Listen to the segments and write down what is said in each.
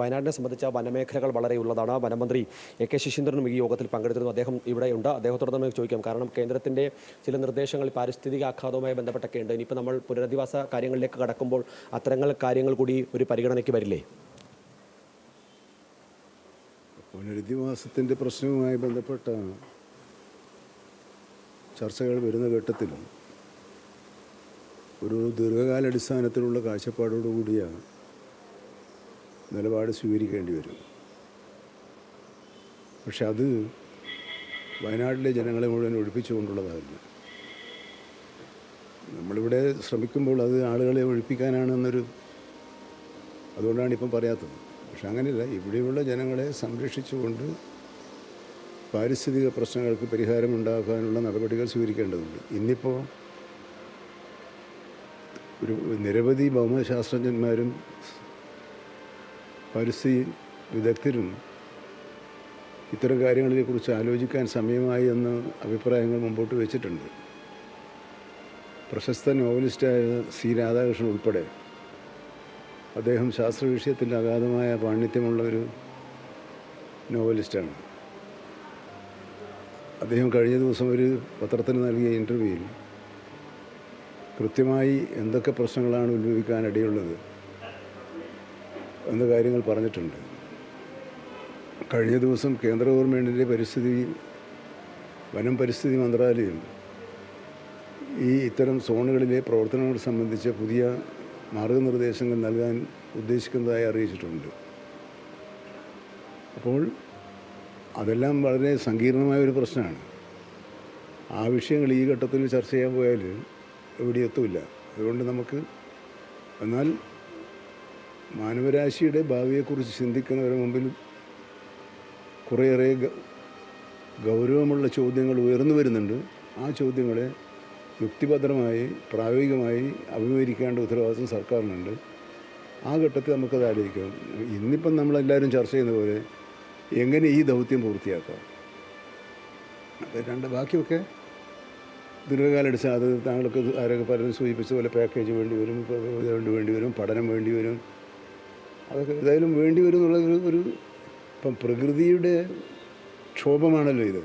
വയനാടിനെ സംബന്ധിച്ച വനമേഖലകൾ വളരെ ഉള്ളതാണ്. വനമന്ത്രി എ കെ ശശീന്ദ്രനും ഈ യോഗത്തിൽ പങ്കെടുത്തിരുന്നു. അദ്ദേഹം ഇവിടെയുണ്ട്. അദ്ദേഹത്തോട് തന്നെ ചോദിക്കാം. കാരണം കേന്ദ്രത്തിന്റെ ചില നിർദ്ദേശങ്ങൾ പാരിസ്ഥിതിക ആഘാതവുമായി ബന്ധപ്പെട്ടൊക്കെ ഉണ്ട് ഇനിയിപ്പോൾ നമ്മൾ പുനരധിവാസ കാര്യങ്ങളിലേക്ക് കടക്കുമ്പോൾ അത്തരങ്ങൾ കാര്യങ്ങൾ കൂടി ഒരു പരിഗണനയ്ക്ക് വരില്ലേ? പുനരധിവാസത്തിന്റെ പ്രശ്നവുമായി ബന്ധപ്പെട്ട ചർച്ചകൾ വരുന്ന ഘട്ടത്തിൽ ഒരു ദീർഘകാലാടിസ്ഥാനത്തിലുള്ള കാഴ്ചപ്പാടോടുകൂടിയ നിലപാട് സ്വീകരിക്കേണ്ടി വരും. പക്ഷെ അത് വയനാട്ടിലെ ജനങ്ങളെ മുഴുവൻ ഒഴിപ്പിച്ചുകൊണ്ടുള്ളതായിരുന്നു നമ്മളിവിടെ ശ്രമിക്കുമ്പോൾ അത് ആളുകളെ ഒഴിപ്പിക്കാനാണെന്നൊരു അതുകൊണ്ടാണ് ഇപ്പം പറയാത്തത്. പക്ഷെ അങ്ങനെയല്ല ഇവിടെയുള്ള ജനങ്ങളെ സംരക്ഷിച്ചുകൊണ്ട് പാരിസ്ഥിതിക പ്രശ്നങ്ങൾക്ക് പരിഹാരമുണ്ടാക്കാനുള്ള നടപടികൾ സ്വീകരിക്കേണ്ടതുണ്ട്. ഇന്നിപ്പോൾ ഒരു നിരവധി ഭൗമശാസ്ത്രജ്ഞന്മാരും പരിസ്ഥിതി വിദഗ്ധരും ഇത്തരം കാര്യങ്ങളെക്കുറിച്ച് ആലോചിക്കാൻ സമയമായി എന്ന് അഭിപ്രായങ്ങൾ മുമ്പോട്ട് വെച്ചിട്ടുണ്ട്. പ്രശസ്ത നോവലിസ്റ്റായ സി രാധാകൃഷ്ണൻ ഉൾപ്പെടെ അദ്ദേഹം ശാസ്ത്ര വിഷയത്തിൽ അഗാധമായ പാണ്ഡിത്യമുള്ള ഒരു നോവലിസ്റ്റാണ്. അദ്ദേഹം കഴിഞ്ഞ ദിവസം ഒരു പത്രത്തിന് നൽകിയ ഇന്റർവ്യൂവിൽ കൃത്യമായി എന്തൊക്കെ പ്രശ്നങ്ങളാണ് ഉത്ഭവിക്കാനിടയുള്ളത് എന്ന കാര്യങ്ങൾ പറഞ്ഞിട്ടുണ്ട്. കഴിഞ്ഞ ദിവസം കേന്ദ്ര ഗവൺമെന്റിന്റെ പരിസ്ഥിതി വനം പരിസ്ഥിതി മന്ത്രാലയം ഈ ഇത്തരം സോണുകളിലെ പ്രവർത്തനങ്ങൾ സംബന്ധിച്ച് പുതിയ മാർഗനിർദ്ദേശങ്ങൾ നൽകാൻ ഉദ്ദേശിക്കുന്നതായി അറിയിച്ചിട്ടുണ്ട്. അപ്പോൾ അതെല്ലാം വളരെ സങ്കീർണമായ ഒരു പ്രശ്നമാണ്. ആ വിഷയങ്ങൾ ഈ ഘട്ടത്തിൽ ചർച്ച ചെയ്യാൻ പോയാൽ എവിടെ എത്തൂല അതുകൊണ്ട് നമുക്ക് എന്നാൽ മാനവരാശിയുടെ ഭാവിയെക്കുറിച്ച് ചിന്തിക്കുന്നവരുടെ മുമ്പിൽ കുറേയേറെ ഗൗരവമുള്ള ചോദ്യങ്ങൾ ഉയർന്നു വരുന്നുണ്ട്. ആ ചോദ്യങ്ങളെ യുക്തിഭദ്രമായി പ്രായോഗികമായി അഭിമുഖീകരിക്കേണ്ട ഉത്തരവാദിത്വം സർക്കാരിനുണ്ട്. ആ ഘട്ടത്തിൽ നമുക്കത് ആലോചിക്കാം. ഇന്നിപ്പം നമ്മളെല്ലാവരും ചർച്ച ചെയ്യുന്ന പോലെ എങ്ങനെ ഈ ദൗത്യം പൂർത്തിയാക്കാം? രണ്ട് ബാക്കിയൊക്കെ ദീർഘകാലടിച്ച അത് താങ്കൾക്ക് ആരൊക്കെ പലരും സൂചിപ്പിച്ച പോലെ പാക്കേജ് വേണ്ടി വരും വേണ്ടി വരും പഠനം വേണ്ടി വരും അതൊക്കെ ഏതായാലും വേണ്ടി വരും എന്നുള്ളത് ഒരു ഇപ്പം പ്രകൃതിയുടെ ക്ഷോഭമാണല്ലോ ഇത്.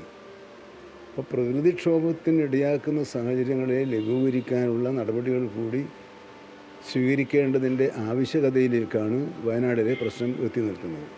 അപ്പോൾ പ്രകൃതിക്ഷോഭത്തിന് ഇടയാക്കുന്ന സാഹചര്യങ്ങളെ ലഘൂകരിക്കാനുള്ള നടപടികൾ കൂടി സ്വീകരിക്കേണ്ടതിന്റെ ആവശ്യകതയിലേക്കാണ് വയനാടിലെ പ്രശ്നം എത്തി നിൽക്കുന്നത്.